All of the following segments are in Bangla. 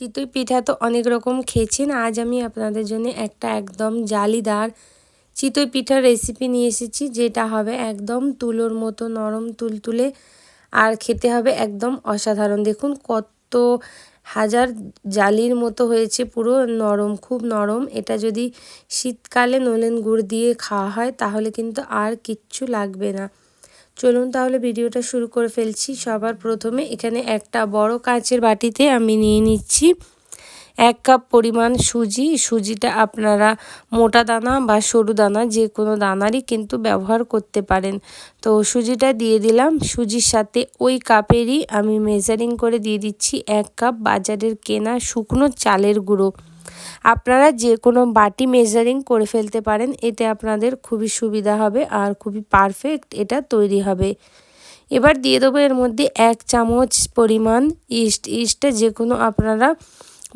চিতই পিঠা তো অনেক রকম খেয়েছেন। আজ আমি আপনাদের জন্য একটা একদম জালিদার চিতই পিঠার রেসিপি নিয়ে এসেছি, যেটা হবে একদম তুলোর মতো নরম তুলতুলে আর খেতে হবে একদম অসাধারণ। দেখুন কত হাজার জালির মতো হয়েছে পুরো নরম, খুব নরম। এটা যদি শীতকালে নলেন গুড় দিয়ে খাওয়া হয়, তাহলে কিন্তু আর কিচ্ছু লাগবে না। চলুন তাহলে ভিডিওটা শুরু করে ফেলছি। সবার প্রথমে এখানে একটা বড় কাঁচের বাটিতে আমি নিয়ে নিচ্ছি এক কাপ পরিমাণ সুজি। সুজিটা আপনারা মোটা দানা বা সরু দানা, যে কোনো দানারই কিন্তু ব্যবহার করতে পারেন। তো সুজিটা দিয়ে দিলাম। সুজির সাথে ওই কাপেরই আমি মেজারিং করে দিয়ে দিচ্ছি এক কাপ বাজারের কেনা শুকনো চালের গুঁড়ো। আপনারা যে কোনো বাটি মেজারিং করে ফেলতে পারেন, এতে আপনাদের খুবই সুবিধা হবে আর খুবই পারফেক্ট এটা তৈরি হবে। এবার দিয়ে দেবো এর মধ্যে এক চামচ পরিমাণ ইস্ট ইস্টটা যে কোনো আপনারা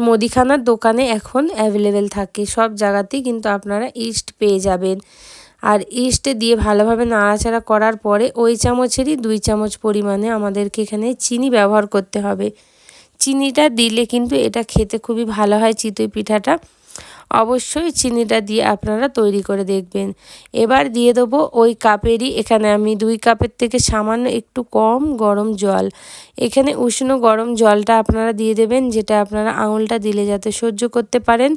মুদিখানার দোকানে এখন অ্যাভেলেবেল থাকে, সব জায়গাতেই কিন্তু আপনারা ইস্ট পেয়ে যাবেন। আর ইস্টে দিয়ে ভালোভাবে নাড়াচাড়া করার পরে ওই চামচেরই দুই চামচ পরিমাণে আমাদেরকে এখানে চিনি ব্যবহার করতে হবে। চিনিটা দিলে কিন্তু এটা খেতে খুবই ভালো হয় চিতই পিঠাটা। অবশ্যই চিনিটা দিয়ে আপনারা তৈরি করে দেখবেন। এবার দিয়ে দেবো ওই কাপেরই, এখানে আমি দুই কাপের থেকে সামান্য একটু কম গরম জল। এখানে উষ্ণ গরম জলটা আপনারা দিয়ে দেবেন, যেটা আপনারা আঙুলটা দিলে যাতে সহ্য করতে পারেন।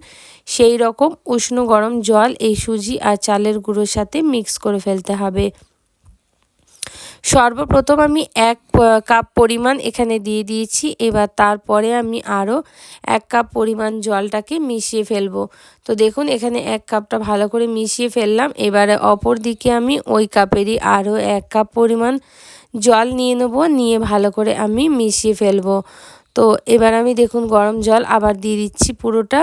সেই রকম উষ্ণ গরম জল এই সুজি আর চালের গুঁড়োর সাথে মিক্স করে ফেলতে হবে। সর্বপ্রথম আমি এক কাপ পরিমাণ এখানে দিয়ে দিয়েছি। এবার তারপরে আমি আরও এক কাপ পরিমাণ জলটাকে মিশিয়ে ফেলব। তো দেখুন, এখানে এক কাপটা ভালো করে মিশিয়ে ফেললাম। এবারে অপর দিকে আমি ওই কাপেরই আরও এক কাপ পরিমাণ জল নিয়ে নেব। নিয়ে ভালো করে আমি মিশিয়ে ফেলব। তো এবার আমি দেখুন, গরম জল আবার দিয়ে দিচ্ছি পুরোটা।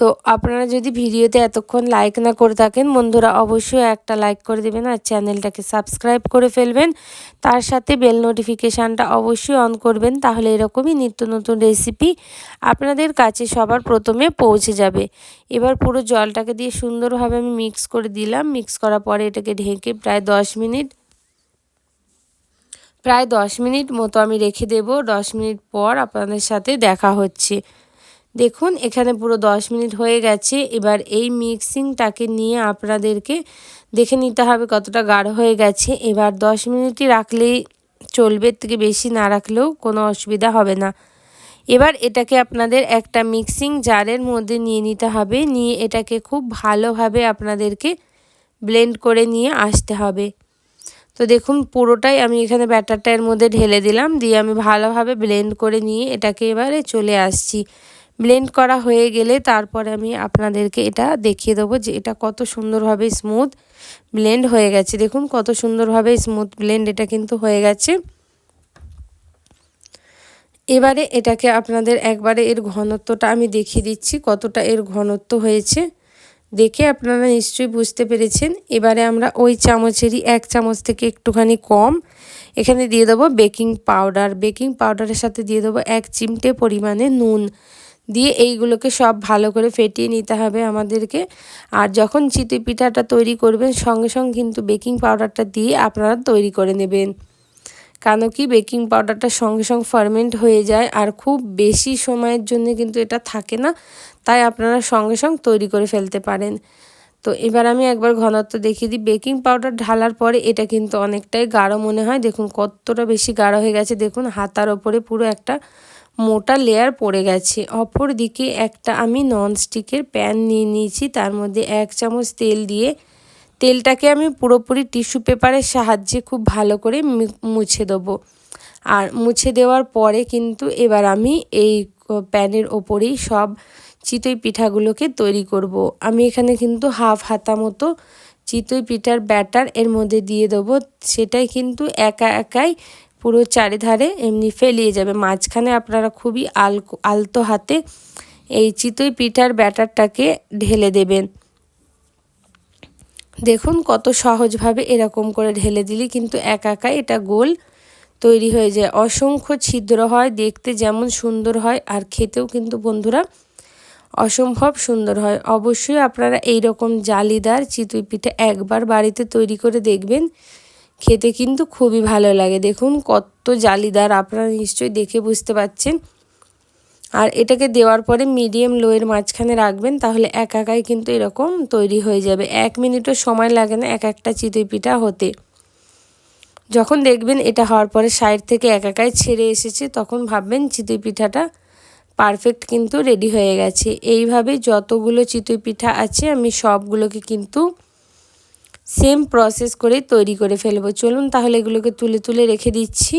তো আপনারা যদি ভিডিওতে এতক্ষণ লাইক না করে থাকেন, বন্ধুরা অবশ্যই একটা লাইক করে দেবেন আর চ্যানেলটাকে সাবস্ক্রাইব করে ফেলবেন। তার সাথে বেল নোটিফিকেশানটা অবশ্যই অন করবেন, তাহলে এরকমই নিত্য নতুন রেসিপি আপনাদের কাছে সবার প্রথমে পৌঁছে যাবে। এবার পুরো জলটাকে দিয়ে সুন্দরভাবে আমি মিক্স করে দিলাম। মিক্স করার পরে এটাকে ঢেকে প্রায় দশ মিনিট, প্রায় দশ মিনিট মতো আমি রেখে দেব। দশ মিনিট পর আপনাদের সাথে দেখা হচ্ছে। দেখুন, এখানে পুরো 10 মিনিট হয়ে গেছে। এবার এই মিক্সিংটাকে নিয়ে আপনাদেরকে দেখে নিতে হবে কতটা গাঢ় হয়ে গেছে। এবার 10 মিনিটই রাখলেই চলবে থেকে বেশি না রাখলেও কোনো অসুবিধা হবে না। এবার এটাকে আপনাদের একটা মিক্সিং জারের মধ্যে নিয়ে নিতে হবে। নিয়ে এটাকে খুব ভালোভাবে আপনাদেরকে ব্লেন্ড করে নিয়ে আসতে হবে। তো দেখুন, পুরোটাই আমি এখানে ব্যাটারটা এর মধ্যে ঢেলে দিলাম। দিয়ে আমি ভালোভাবে ব্লেন্ড করে নিয়ে এটাকে এবারে চলে আসছি। ব্লেন্ড করা হয়ে গেলে তারপরে আমি আপনাদেরকে এটা দেখিয়ে দেবো যে এটা কত সুন্দরভাবে স্মুথ ব্লেন্ড হয়ে গেছে। দেখুন কত সুন্দরভাবে স্মুথ ব্লেন্ড এটা কিন্তু হয়ে গেছে। এবারে এটাকে আপনাদের একবারে এর ঘনত্বটা আমি দেখিয়ে দিচ্ছি, কতটা এর ঘনত্ব হয়েছে। দেখে আপনারা নিশ্চয়ই বুঝতে পেরেছেন। এবারে আমরা ওই চামচেরই এক চামচ থেকে একটুখানি কম এখানে দিয়ে দেবো বেকিং পাউডার। বেকিং পাউডারের সাথে দিয়ে দেবো এক চিমটে পরিমাণে নুন। দিয়ে এইগুলোকে সব ভালো করে ফেটিয়ে নিতে হবে আমাদেরকে। আর যখন চিতই পিঠাটা তৈরি করবেন, সঙ্গে সঙ্গে কিন্তু বেকিং পাউডারটা দিয়ে আপনারা তৈরি করে নেবেন। কেন কি বেকিং পাউডারটা সঙ্গে সঙ্গে ফার্মেন্ট হয়ে যায় আর খুব বেশি সময়ের জন্য কিন্তু এটা থাকে না, তাই আপনারা সঙ্গে সঙ্গে তৈরি করে ফেলতে পারেন। তো এবার আমি একবার ঘনত্ব দেখিয়ে দিই। বেকিং পাউডার ঢালার পরে এটা কিন্তু অনেকটাই গাঢ় মনে হয়। দেখুন কতটা বেশি গাঢ় হয়ে গেছে। দেখুন হাতার ওপরে পুরো একটা মোটা লেয়ার পড়ে গেছে। অপর দিকে একটা আমি ননস্টিকের প্যান নিয়ে নিয়েছি, তার মধ্যে এক চামচ তেল দিয়ে। তেলটাকে আমি পুরোপুরি টিস্যু পেপারের সাহায্যে খুব ভালো করে মুছে দেবো। আর মুছে দেওয়ার পরে কিন্তু এবার আমি এই প্যানের ওপরেই সব চিতই পিঠাগুলোকে তৈরি করব। আমি এখানে কিন্তু হাফ হাতা মতো চিতই পিঠার ব্যাটার এর মধ্যে দিয়ে দেবো। সেটাই কিন্তু একা একাই পুরো চারিধারে এমনি ফেলিয়ে যাবে। মাঝখানে আপনারা খুবই আল, আলতো হাতে এই চিতই পিঠার ব্যাটারটাকে ঢেলে দেবেন। দেখুন কত সহজভাবে এরকম করে ঢেলে দিলে, কিন্তু একা একা এটা গোল তৈরি হয়ে যায়। অসংখ্য ছিদ্র হয়, দেখতে যেমন সুন্দর হয়, আর খেতেও কিন্তু বন্ধুরা অসম্ভব সুন্দর হয়। অবশ্যই আপনারা এই রকম জালিদার চিতই পিঠা একবার বাড়িতে তৈরি করে দেখবেন। খেতে কিন্তু খুবই ভালো লাগে। দেখুন কত জালিদার, আপনারা নিশ্চয়ই দেখে বুঝতে পাচ্ছেন। আর এটাকে দেওয়ার পরে মিডিয়াম লোয়ের মাঝখানে রাখবেন, তাহলে এক একাই কিন্তু এরকম তৈরি হয়ে যাবে। এক মিনিটও সময় লাগে না এক একটা চিতই পিঠা হতে। যখন দেখবেন এটা হওয়ার পরে সাইড থেকে এক একাই ছেড়ে এসেছে, তখন ভাববেন চিতই পিঠাটা পারফেক্ট কিন্তু রেডি হয়ে গেছে। এইভাবে যতগুলো চিতই পিঠা আছে, আমি সবগুলোকে কিন্তু সেম প্রসেস করে তৈরি করে ফেলব। চলুন তাহলে এগুলোকে তুলে তুলে রেখে দিচ্ছি।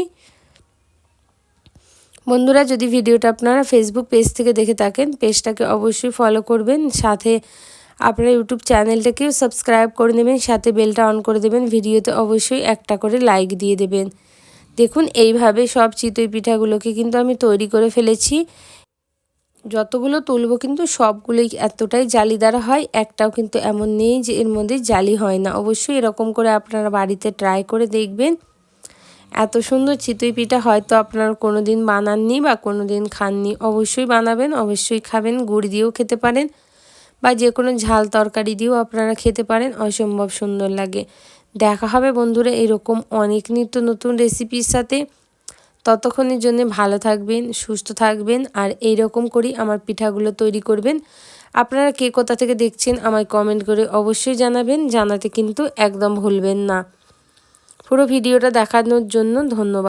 বন্ধুরা, যদি ভিডিওটা আপনারা ফেসবুক পেজ থেকে দেখে থাকেন পেজটাকে অবশ্যই ফলো করবেন। সাথে আপনারা ইউটিউব চ্যানেলটাকেও সাবস্ক্রাইব করে নেবেন, সাথে বেলটা অন করে দেবেন। ভিডিওতে অবশ্যই একটা করে লাইক দিয়ে দেবেন। দেখুন, এইভাবে সব চিতই পিঠাগুলোকে কিন্তু আমি তৈরি করে ফেলেছি। যতগুলো তুলব কিন্তু সবগুলোই এতটাই জালিদার হয়, একটাও কিন্তু এমন নেই যে এর মধ্যে জালি হয় না। অবশ্যই এরকম করে আপনারা বাড়িতে ট্রাই করে দেখবেন। এত সুন্দর চিতই পিঠা হয়তো আপনারা কোনো দিন বানাননি বা কোনো দিন খাননি, অবশ্যই বানাবেন, অবশ্যই খাবেন, গুড় দিয়েও খেতে পারেন বা যে কোনো ঝাল তরকারি দিয়েও আপনারা খেতে পারেন, অসম্ভব সুন্দর লাগে। দেখা হবে বন্ধুরা এরকম অনেক নিত্য নতুন রেসিপির সাথে। ততক্ষণের জন্য ভালো থাকবেন, সুস্থ থাকবেন আর এই রকম করেই আমার পিঠাগুলো তৈরি করবেন। আপনারা কে কোথা থেকে দেখছেন আমায় কমেন্ট করে অবশ্যই জানাবেন, জানাতে কিন্তু একদম ভুলবেন না। পুরো ভিডিওটা দেখানোর জন্য ধন্যবাদ।